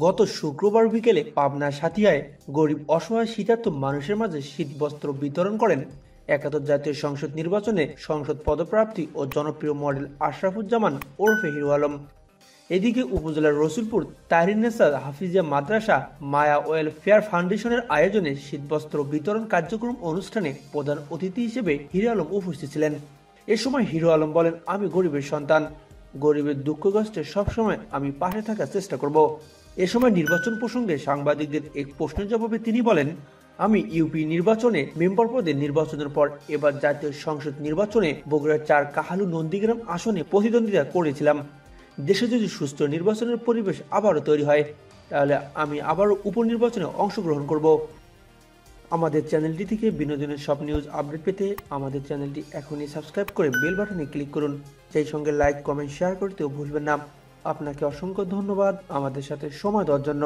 গত শুক্রবার বিকেলে পাবনা সাথিয়ায় গরিব অসহায় শীতার্থ মানুষের মাঝে শীতবস্ত্র বিতরণ করেন একাদশ জাতীয় সংসদ নির্বাচনে সংসদ পদপ্রাপ্তি ও জনপ্রিয় মডেল আশরাফুজ্জামান ওরফে হিরো আলম। এদিকে উপজেলার রসুলপুর তাহরিনেসা হাফিজিয়া মাদ্রাসা মায়া ওয়েল ফেয়ার ফাউন্ডেশনের আয়োজনে শীতবস্ত্র বিতরণ কার্যক্রম অনুষ্ঠানে প্রধান অতিথি হিসেবে হিরো আলম উপস্থিত ছিলেন। এ সময় হিরো আলম বলেন, আমি গরিবের সন্তান। গরিবের দুঃখ কষ্টে সবসময় আমি পাশে থাকার চেষ্টা করব। এ সময় নির্বাচন প্রসঙ্গে সাংবাদিকদের এক প্রশ্নের জবাবে তিনি বলেন, আমি ইউপি নির্বাচনে মেম্বার পদে নির্বাচনের পর এবার জাতীয় সংসদ নির্বাচনে বগুড়ার চার কাহালু নন্দীগ্রাম আসনে প্রতিদ্বন্দ্বিতা করেছিলাম। দেশে যদি সুস্থ নির্বাচনের পরিবেশ আবারও তৈরি হয়, তাহলে আমি আবারও উপনির্বাচনে অংশগ্রহণ করব। আমাদের চ্যানেলটি থেকে বিনোদনের সব নিউজ আপডেট পেতে আমাদের চ্যানেলটি এখনই সাবস্ক্রাইব করে বেল বাটনে ক্লিক করুন। সেই সঙ্গে লাইক, কমেন্ট, শেয়ার করতেও ভুলবেন না। আপনাকে অসংখ্য ধন্যবাদ আমাদের সাথে সময় দেওয়ার জন্য।